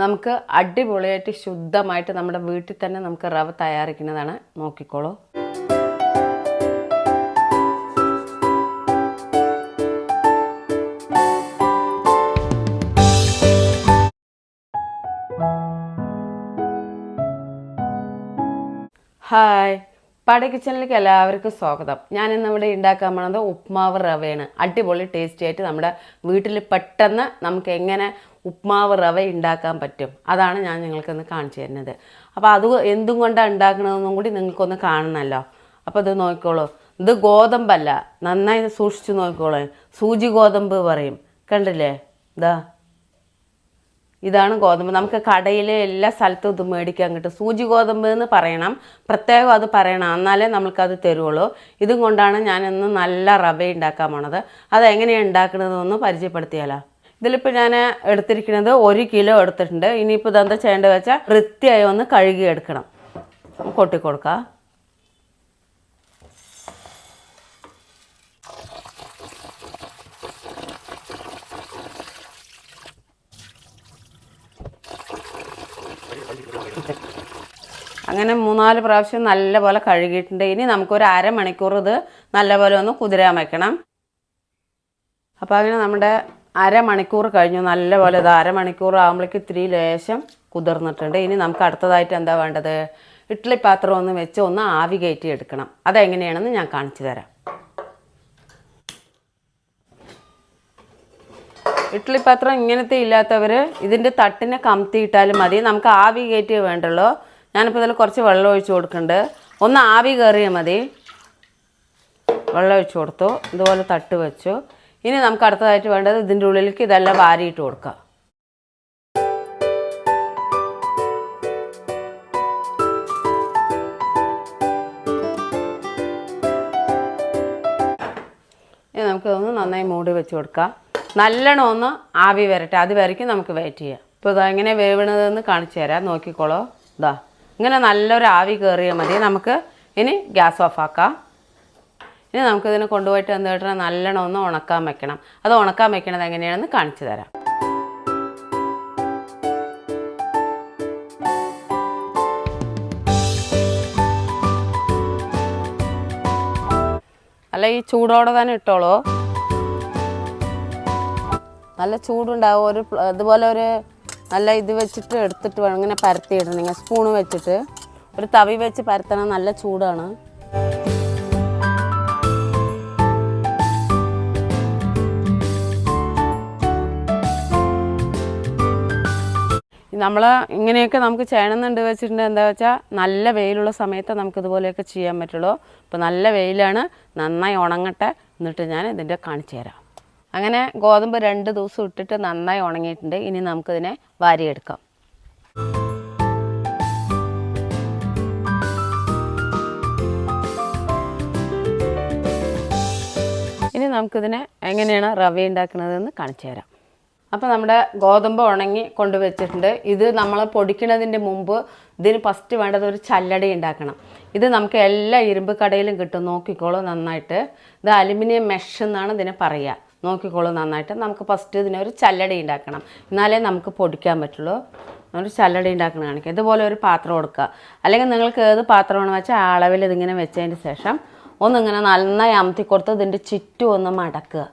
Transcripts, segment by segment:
നമുക്ക് അടിപൊളിയായിട്ട് ശുദ്ധമായിട്ട് നമ്മുടെ വീട്ടിൽ തന്നെ നമുക്ക് റവ തയ്യാറിക്കുന്നതാണ് നോക്കിക്കോളൂ ഹായ് പട കിച്ചണിലേക്ക് എല്ലാവർക്കും സ്വാഗതം. ഞാൻ ഇന്ന് ഇവിടെ ഉണ്ടാക്കാൻ പോണത് ഉപ്മാവ് റവയാണ്. അടിപൊളി ടേസ്റ്റി ആയിട്ട് നമ്മുടെ വീട്ടിൽ പെട്ടെന്ന് നമുക്ക് എങ്ങനെ ഉപ്മാവ് റവ ഉണ്ടാക്കാൻ പറ്റും. അതാണ് ഞാൻ നിങ്ങൾക്കൊന്ന് കാണിച്ചു തരുന്നത്. അപ്പോൾ അത് എന്തും കൊണ്ടാണ് ഉണ്ടാക്കണതെന്നും കൂടി നിങ്ങൾക്കൊന്ന് കാണണമല്ലോ അപ്പോൾ ഇത് നോക്കിക്കോളൂ. ഇത് ഗോതമ്പല്ല. നന്നായി സൂക്ഷിച്ച് നോക്കിക്കോളൂ. സൂചി ഗോതമ്പ് പറയും. കണ്ടില്ലേ? ഇതാ ഇതാണ് ഗോതമ്പ്. നമുക്ക് കടയിലെ എല്ലാ സ്ഥലത്തും ഇത് മേടിക്കാൻ കിട്ടും. സൂചി ഗോതമ്പ് എന്ന് പറയണം. പ്രത്യേകം അത് പറയണം. എന്നാലേ നമ്മൾക്കത് തരുള്ളൂ. ഇതും കൊണ്ടാണ് ഞാനിന്ന് നല്ല റവ ഉണ്ടാക്കാൻ പോണത്. അതെങ്ങനെയാണ് ഉണ്ടാക്കണതെന്ന് പരിചയപ്പെടുത്തിയാലോ? ഇതിലിപ്പോൾ ഞാൻ എടുത്തിരിക്കുന്നത് ഒരു കിലോ എടുത്തിട്ടുണ്ട്. ഇനിയിപ്പോൾ ഇതെന്താ ചെയ്യേണ്ടത് വെച്ചാൽ വൃത്തിയായി ഒന്ന് കഴുകി എടുക്കണം കൊട്ടി കൊടുക്കാം. അങ്ങനെ മൂന്നാൽ പ്രാവശ്യം നല്ലപോലെ കഴുകിയിട്ടുണ്ട്. ഇനി നമുക്കൊരു അരമണിക്കൂർ ഇത് നല്ലപോലെ ഒന്ന് കുതിരാൻ വെക്കണം. അപ്പോൾ അങ്ങനെ നമ്മുടെ അരമണിക്കൂർ കഴിഞ്ഞു. നല്ലപോലെ ഇത് അരമണിക്കൂർ ആകുമ്പോഴേക്ക് ഇത്തിരി ലേശം കുതിർന്നിട്ടുണ്ട്. ഇനി നമുക്ക് അടുത്തതായിട്ട് എന്താ വേണ്ടത്? ഇഡ്ഡലി പാത്രം ഒന്ന് വെച്ച് ഒന്ന് ആവി കയറ്റി എടുക്കണം. അതെങ്ങനെയാണെന്ന് ഞാൻ കാണിച്ചു തരാം. ഇഡ്ഡലി പാത്രം ഇങ്ങനത്തെ ഇല്ലാത്തവർ ഇതിന്റെ തട്ടിനെ കമത്തിയിട്ടാലും മതി. നമുക്ക് ആവി കയറ്റിയേ വേണ്ടുള്ളൂ. ഞാനിപ്പോൾ ഇതിൽ കുറച്ച് വെള്ളം ഒഴിച്ച് കൊടുക്കുന്നുണ്ട്. ഒന്ന് ആവി കയറിയാൽ മതി. വെള്ളം ഒഴിച്ച് കൊടുത്തു. ഇതുപോലെ തട്ട് വെച്ചു. ഇനി നമുക്ക് അടുത്തതായിട്ട് വേണ്ടത് ഇതിന്റെ ഉള്ളിലേക്ക് ഇതെല്ലാം വാരിയിട്ട് കൊടുക്കുക. ഇനി നമുക്കിതൊന്ന് നന്നായി മൂടി വെച്ച് കൊടുക്കാം. നല്ലോണം ഒന്ന് ആവി വരട്ടെ. അത് വരയ്ക്കും നമുക്ക് വെയിറ്റ് ചെയ്യാം. ഇപ്പോൾ ഇതാ എങ്ങനെ വേവണതെന്ന് കാണിച്ചു തരാം. നോക്കിക്കോളോ. ഇതാ. ഇങ്ങനെ നല്ലൊരു ആവി കയറിയാൽ മതി. നമുക്ക് ഇനി ഗ്യാസ് ഓഫ് ആക്കാം. ഇനി നമുക്കിതിനെ കൊണ്ടുപോയിട്ട് എന്ത് വെച്ചാൽ നല്ലോണം ഒന്ന് ഉണക്കാൻ വെക്കണം. അത് ഉണക്കാൻ വെക്കണത് എങ്ങനെയാണെന്ന് കാണിച്ചു തരാം. അല്ല ഈ ചൂടോടെ തന്നെ ഇട്ടോളൂ. നല്ല ചൂടുണ്ടാവും. ഒരു പ്ല- ഇതുപോലെ ഒരു നല്ല ഇത് വെച്ചിട്ട് എടുത്തിട്ട് വേണം. ഇങ്ങനെ പരത്തിയിടണം. ഇങ്ങനെ സ്പൂണ് വെച്ചിട്ട്. ഒരു തവി വെച്ച് പരത്തണം നല്ല ചൂടാണ്. നമ്മൾ ഇങ്ങനെയൊക്കെ നമുക്ക് ചെയ്യണമെന്നുണ്ട് വെച്ചിട്ടുണ്ടെങ്കിൽ എന്താ വെച്ചാൽ നല്ല വെയിലുള്ള സമയത്ത് നമുക്ക് ഇതുപോലെയൊക്കെ ചെയ്യാൻ പറ്റുള്ളൂ. അപ്പോൾ നല്ല വെയിലാണ് നന്നായി ഉണങ്ങട്ടെ എന്നിട്ട് ഞാൻ ഇതിന്റെ കാണിച്ചു തരാം. അങ്ങനെ ഗോതമ്പ് രണ്ട് ദിവസം ഇട്ടിട്ട് നന്നായി ഉണങ്ങിയിട്ടുണ്ട്. ഇനി നമുക്കിതിനെ വാരിയെടുക്കാം. ഇനി നമുക്കിതിനെ എങ്ങനെയാണ് റവ ഉണ്ടാക്കുന്നതെന്ന് കാണിച്ചു തരാം. അപ്പോൾ നമ്മുടെ ഗോതമ്പ് ഉണങ്ങി കൊണ്ടുവച്ചിട്ടുണ്ട്. ഇത് നമ്മൾ പൊടിക്കുന്നതിന്റെ മുമ്പ് ഇതിന് ഫസ്റ്റ് വേണ്ടത് ഒരു ചല്ലടി ഉണ്ടാക്കണം. ഇത് നമുക്ക് എല്ലാ ഇരുമ്പ് കടയിലും കിട്ടും. നോക്കിക്കോളൂ നന്നായിട്ട്. ഇത് അലുമിനിയം മെഷ് എന്നാണ് ഇതിനെ പറയുക. നോക്കിക്കോളൂ നന്നായിട്ട്. നമുക്ക് ഫസ്റ്റ് ഇതിനെ ഒരു ചല്ലടി ഉണ്ടാക്കണം. എന്നാലേ നമുക്ക് പൊടിക്കാൻ പറ്റുള്ളൂ. ഒരു ചല്ലടി ഉണ്ടാക്കണം കാണിക്കുക ഇതുപോലെ ഒരു പാത്രം കൊടുക്കുക. അല്ലെങ്കിൽ നിങ്ങൾക്ക് ഏത് പാത്രമാണ് വെച്ചാൽ അളവിൽ ഇതിങ്ങനെ വെച്ചതിന് ശേഷം ഒന്നിങ്ങനെ നന്നായി അമത്തി കൊടുത്ത് ഇതിന്റെ ചുറ്റും ഒന്ന് മടക്കുക.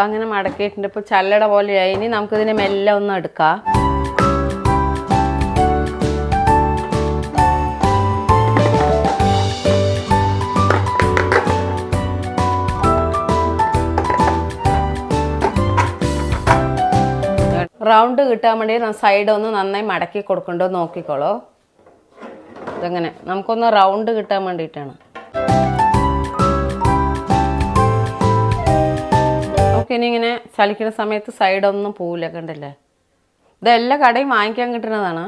അപ്പം അങ്ങനെ മടക്കിയിട്ടുണ്ട്. ഇപ്പോൾ ചല്ലട പോലെയായി. ഇനി നമുക്കിതിനെ മെല്ലെ ഒന്ന് എടുക്കാം. റൗണ്ട് കിട്ടാൻ വേണ്ടി സൈഡ് ഒന്ന് നന്നായി മടക്കി കൊടുക്കണ്ടോ നോക്കിക്കോളോ. ഇതെങ്ങനെ. നമുക്കൊന്ന് റൗണ്ട് കിട്ടാൻ വേണ്ടിയിട്ടാണ്. നമുക്ക് ഇനി ഇങ്ങനെ ചലിക്കുന്ന സമയത്ത് സൈഡൊന്നും പോവില്ല കണ്ടില്ലേ? ഇതെല്ലാ കടയും വാങ്ങിക്കാൻ കിട്ടുന്നതാണ്.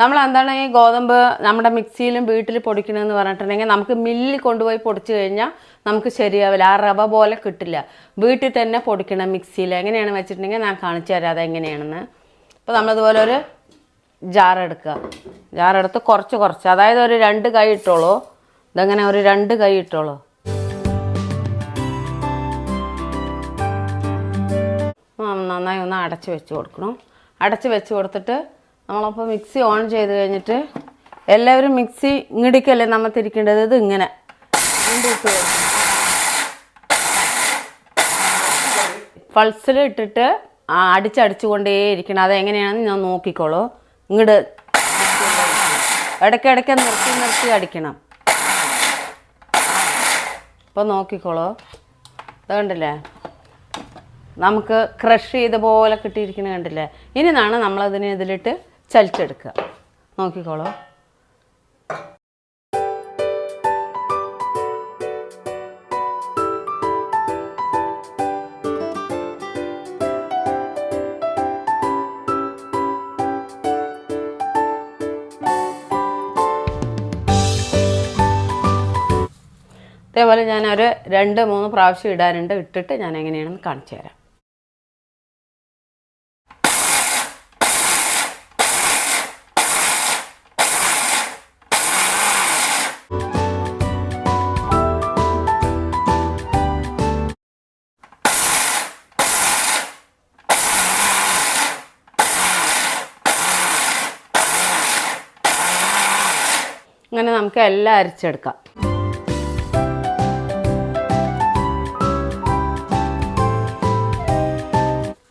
നമ്മൾ എന്താണ് ഈ ഗോതമ്പ് നമ്മുടെ മിക്സിയിലും വീട്ടിൽ പൊടിക്കണമെന്ന് പറഞ്ഞിട്ടുണ്ടെങ്കിൽ നമുക്ക് മില്ലിൽ കൊണ്ടുപോയി പൊടിച്ചു കഴിഞ്ഞാൽ നമുക്ക് ശരിയാവില്ല. ആ റവ പോലെ കിട്ടില്ല. വീട്ടിൽ തന്നെ പൊടിക്കണം മിക്സിയിൽ. എങ്ങനെയാണ് വെച്ചിട്ടുണ്ടെങ്കിൽ ഞാൻ കാണിച്ചു തരാം അതെങ്ങനെയാണെന്ന് അപ്പോൾ നമ്മളിതുപോലെ ഒരു ജാർ എടുക്കുക. ജാർ കുറച്ച് കുറച്ച്. അതായത് ഒരു രണ്ട് കൈ ഇട്ടോളൂ. ഇതങ്ങനെ ഒരു രണ്ട് കൈ ഇട്ടോളൂ. നന്നായി ഒന്ന് അടച്ച് വെച്ച് കൊടുക്കണം. അടച്ച് വെച്ച് കൊടുത്തിട്ട് നമ്മളപ്പോൾ മിക്സി ഓൺ ചെയ്ത് കഴിഞ്ഞിട്ട് എല്ലാവരും മിക്സി ഇങ്ങടിക്കല്ലേ നമ്മൾ തിരിക്കേണ്ടത്? ഇത് ഇങ്ങനെ. പൾസിൽ ഇട്ടിട്ട് അടിച്ചടിച്ചു കൊണ്ടേ ഇരിക്കണം. അതെങ്ങനെയാണെന്ന് ഞാൻ നോക്കിക്കോളൂ. ഇങ്ങോട്ട് ഇടയ്ക്കിടയ്ക്ക് നിർത്തി നിർത്തി അടിക്കണം. അപ്പോൾ നോക്കിക്കോളൂ. അതുകൊണ്ടല്ലേ കണ്ടില്ലേ? നമുക്ക് ക്രഷ് ചെയ്ത പോലെ കിട്ടിയിരിക്കുന്നത് കണ്ടില്ലേ? ഇനി നിന്നാണ് നമ്മളതിനെ ഇതിലിട്ട് ചലിച്ചെടുക്കുക. നോക്കിക്കോളൂ. അതേപോലെ ഞാനൊരു രണ്ട് മൂന്ന് പ്രാവശ്യം ഇടാനുണ്ട്. ഇട്ടിട്ട് ഞാൻ എങ്ങനെയാണെന്ന് കാണിച്ചു തരാം. നമുക്ക് എല്ലാം അരച്ചെടുക്കാം.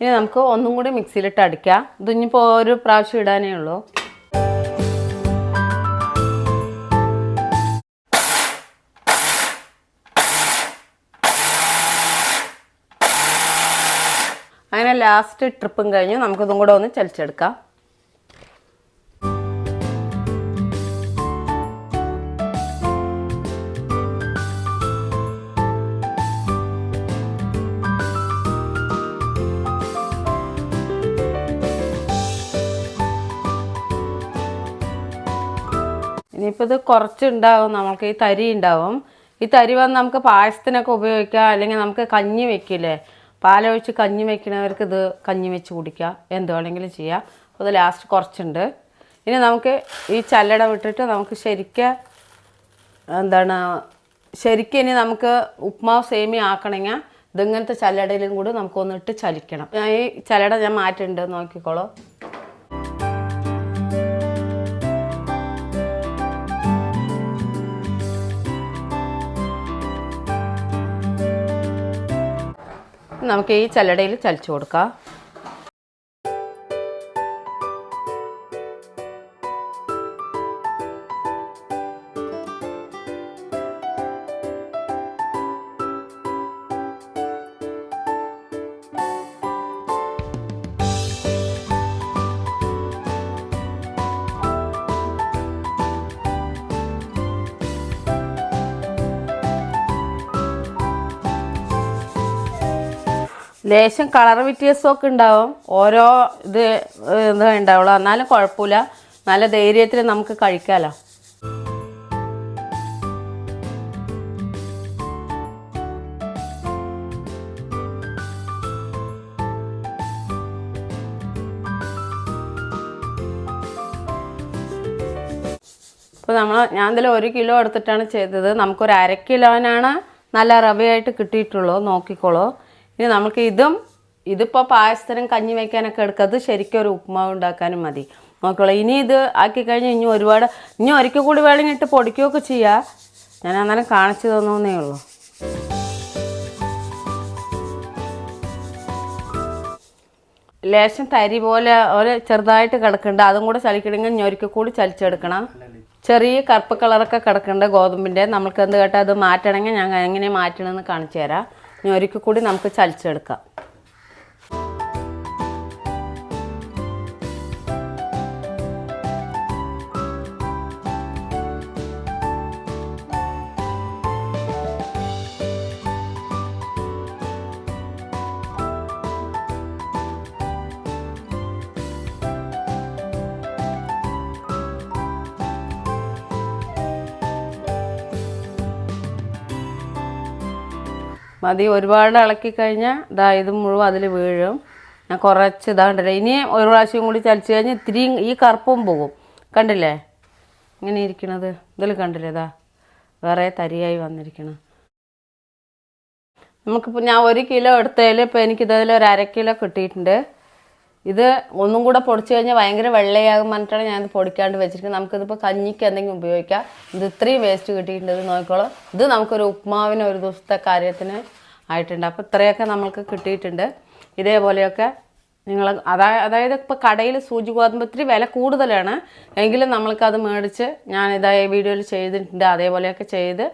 ഇനി നമുക്ക് ഒന്നും കൂടി മിക്സിയിലിട്ട് അടിക്കാം. ഇതിഞ്ഞിപ്പോൾ ഒരു പ്രാവശ്യം ഇടാനേ ഉള്ളൂ. അങ്ങനെ ലാസ്റ്റ് ട്രിപ്പും കഴിഞ്ഞ് നമുക്കിതും കൂടെ ഒന്ന് ചലിച്ചെടുക്കാം. ഇനിയിപ്പോൾ ഇത് കുറച്ചുണ്ടാവും നമുക്ക് ഈ തരി ഉണ്ടാവും. ഈ തരി വന്ന് നമുക്ക് പായസത്തിനൊക്കെ ഉപയോഗിക്കാം അല്ലെങ്കിൽ നമുക്ക് കഞ്ഞി വെക്കില്ലേ? പാലൊഴിച്ച് കഞ്ഞി വെക്കുന്നവർക്ക് ഇത് കഞ്ഞി വെച്ച് കുടിക്കാം എന്ത് വേണമെങ്കിലും ചെയ്യാം. അപ്പോൾ ഇത് ലാസ്റ്റ് കുറച്ചുണ്ട്. ഇനി നമുക്ക് ഈ ചല്ലട വിട്ടിട്ട് നമുക്ക് ശരിക്കും എന്താണ് ശരിക്കും ഇനി നമുക്ക് ഉപ്മാവ് സേമി ആക്കണമെങ്കിൽ ഇതിങ്ങനത്തെ ചല്ലടയിലും കൂടി നമുക്കൊന്നിട്ട് ചലിക്കണം. ഈ ചല്ലട ഞാൻ മാറ്റുന്നുണ്ട് നോക്കിക്കോളൂ. നമുക്ക് ഈ ചല്ലടയിൽ ചലിച്ചു കൊടുക്കാം. ലേശം കളർ വ്യത്യാസമൊക്കെ ഉണ്ടാവും. ഓരോ ഇത് ഇത് ഉണ്ടാവുള്ളൂ. എന്നാലും കുഴപ്പമില്ല. നല്ല ധൈര്യത്തിൽ നമുക്ക് കഴിക്കാമല്ലോ ഇപ്പോൾ നമ്മൾ ഞാൻ ഇതിൽ ഒരു കിലോ എടുത്തിട്ടാണ് ചെയ്തത്. നമുക്കൊരു അര കിലോനാണ് നല്ല റവയായിട്ട് കിട്ടിയിട്ടുള്ളൂ. നോക്കിക്കോളൂ. ഇനി നമുക്ക് ഇതും ഇതിപ്പോൾ പായസത്തിനും കഞ്ഞി വയ്ക്കാനൊക്കെ എടുക്കുക അത് ശരിക്കും ഒരു ഉപ്മാവ് ഉണ്ടാക്കാനും മതി. നോക്കിക്കോളൂ ഇനി ഇത് ആക്കി കഴിഞ്ഞ് ഇനി ഒരുപാട് ഇനി ഒരിക്കൽ കൂടി വേണമെങ്കിൽ ഇട്ട് പൊടിക്കുകയൊക്കെ ചെയ്യാം. ഞാൻ അന്നേരം കാണിച്ചു തന്നേ ഉള്ളൂ. ലേശം തരി പോലെ ഒരു ചെറുതായിട്ട് കിടക്കുന്നുണ്ട്. അതും കൂടെ ചലിക്കണമെങ്കിൽ ഞൊരിക്കൽ കൂടി ചലിച്ചെടുക്കണം. ചെറിയ കറുപ്പ് കളറൊക്കെ കിടക്കുന്നുണ്ട് ഗോതമ്പിന്റെ നമുക്ക് എന്ത് കേട്ടാൽ അത് മാറ്റണമെങ്കിൽ ഞാൻ എങ്ങനെ മാറ്റണമെന്ന് കാണിച്ചു തരാം. ഞൊരിക്കൽ കൂടി നമുക്ക് ചലിച്ചെടുക്കാം. മതി ഒരുപാട് ഇളക്കി കഴിഞ്ഞാൽ ഇതാ ഇത് മുഴുവൻ അതിൽ വീഴും. ഞാൻ കുറച്ച് ഇതാണ്ടല്ലേ ഇനി ഒരു പ്രാവശ്യം കൂടി ചലിച്ച് കഴിഞ്ഞാൽ ഇത്തിരി ഈ കറുപ്പും പോകും. കണ്ടില്ലേ? ഇങ്ങനെ ഇരിക്കണത്. ഇതിൽ കണ്ടില്ലേ? ഇതാ വേറെ തരിയായി വന്നിരിക്കണം. നമുക്കിപ്പോൾ ഞാൻ ഒരു കിലോ എടുത്തതിൽ ഇപ്പോൾ എനിക്കിതിൽ ഒരു അര കിലോ കിട്ടിയിട്ടുണ്ട്. ഇത് ഒന്നും കൂടെ പൊടിച്ചു കഴിഞ്ഞാൽ ഭയങ്കര വെള്ളയാകും പറഞ്ഞിട്ടാണ് ഞാനിത് പൊടിക്കാണ്ട് വെച്ചിരിക്കുന്നത്. നമുക്കിതിപ്പോൾ കഞ്ഞിക്ക് എന്തെങ്കിലും ഉപയോഗിക്കാം. ഇത് ഇത്രയും വേസ്റ്റ് കിട്ടിയിട്ടുണ്ട് നോക്കിക്കോളൂ. ഇത് നമുക്കൊരു ഉപ്മാവിന് ഒരു ദിവസത്തെ കാര്യത്തിന് ആയിട്ടുണ്ട്. അപ്പോൾ ഇത്രയൊക്കെ നമ്മൾക്ക് കിട്ടിയിട്ടുണ്ട്. ഇതേപോലെയൊക്കെ നിങ്ങൾ അതാ അതായത് ഇപ്പോൾ കടയിൽ സൂചി ഗോതമ്പ് ഇത്തിരി വില കൂടുതലാണ്. എങ്കിലും നമ്മൾക്കത് മേടിച്ച് ഞാൻ ഇതാ വീഡിയോയിൽ ചെയ്തിട്ടുണ്ട്. അതേപോലെയൊക്കെ ചെയ്ത്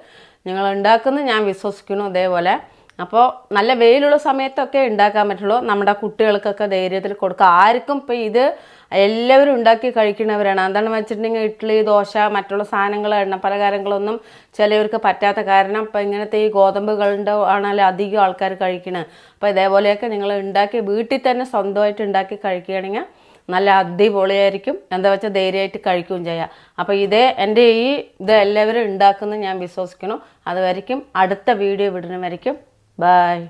നിങ്ങൾ ഉണ്ടാക്കുന്നത് ഞാൻ വിശ്വസിക്കുന്നു അതേപോലെ അപ്പോൾ നല്ല വെയിലുള്ള സമയത്തൊക്കെ ഉണ്ടാക്കാൻ പറ്റുള്ളൂ. നമ്മുടെ കുട്ടികൾക്കൊക്കെ ധൈര്യത്തിൽ കൊടുക്കുക. ആർക്കും ഇപ്പോൾ ഇത് എല്ലാവരും ഉണ്ടാക്കി കഴിക്കുന്നവരാണ്. എന്താണെന്ന് വെച്ചിട്ടുണ്ടെങ്കിൽ ഇഡ്ഡലി ദോശ മറ്റുള്ള സാധനങ്ങൾ എണ്ണ പലഹാരങ്ങളൊന്നും ചിലവർക്ക് പറ്റാത്ത കാരണം ഇപ്പോൾ ഇങ്ങനത്തെ ഈ ഗോതമ്പുകളുടെ ആണല്ലോ അധികം ആൾക്കാർ കഴിക്കുന്നത് അപ്പോൾ ഇതേപോലെയൊക്കെ നിങ്ങൾ ഉണ്ടാക്കി വീട്ടിൽ തന്നെ സ്വന്തമായിട്ട് ഉണ്ടാക്കി കഴിക്കുകയാണെങ്കിൽ നല്ല അടിപൊളിയായിരിക്കും. എന്താ വെച്ചാൽ ധൈര്യമായിട്ട് കഴിക്കുകയും ചെയ്യാം. അപ്പോൾ ഇതേ എന്റെ ഈ ഇത് എല്ലാവരും ഉണ്ടാക്കുന്നത് ഞാൻ വിശ്വസിക്കുന്നു. അതുവരയ്ക്കും അടുത്ത വീഡിയോ വിടുന്ന വരയ്ക്കും ബായ്